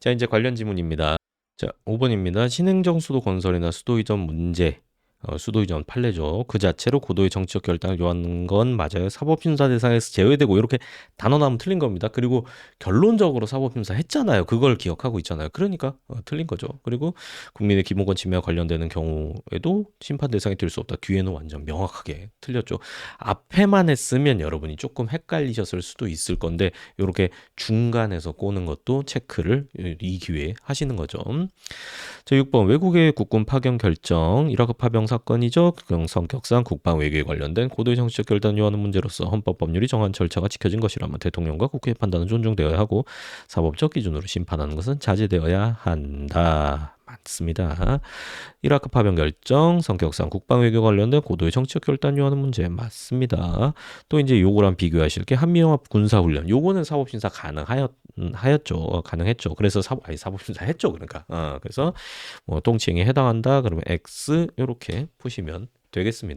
자, 이제 관련 지문입니다. 자, 5번입니다. 신행정 수도 건설이나 수도 이전 문제. 어, 수도 이전 판례죠. 그 자체로 고도의 정치적 결단을 요하는 건 맞아요. 사법심사 대상에서 제외되고 이렇게 단어 나오면 틀린 겁니다. 그리고 결론적으로 사법심사 했잖아요. 그걸 기억하고 있잖아요. 그러니까 어, 틀린 거죠. 그리고 국민의 기본권 침해와 관련되는 경우에도 심판 대상이 될 수 없다. 뒤에는 완전 명확하게 틀렸죠. 앞에만 했으면 여러분이 조금 헷갈리셨을 수도 있을 건데 이렇게 중간에서 꼬는 것도 체크를 이 기회에 하시는 거죠. 자, 6번 외국의 국군 파견 결정 이라크 파병 사건이죠. 그 성격상 국방 외교에 관련된 고도의 정치적 결단을 요하는 문제로서 헌법 법률이 정한 절차가 지켜진 것이라면 대통령과 국회의 판단은 존중되어야 하고 사법적 기준으로 심판하는 것은 자제되어야 한다. 맞습니다. 이라크 파병 결정, 성격상 국방 외교 관련된 고도의 정치적 결단 요하는 문제 맞습니다. 또 이제 요거랑 비교하실 게 한미영합 군사 훈련. 요거는 사법 심사 가능하였 음, 하였죠. 어, 가능했죠. 그래서 사법 아니 사법 심사 했죠. 그러니까. 어, 그래서 뭐 동치행에 해당한다. 그러면 X 요렇게 푸시면 되겠습니다.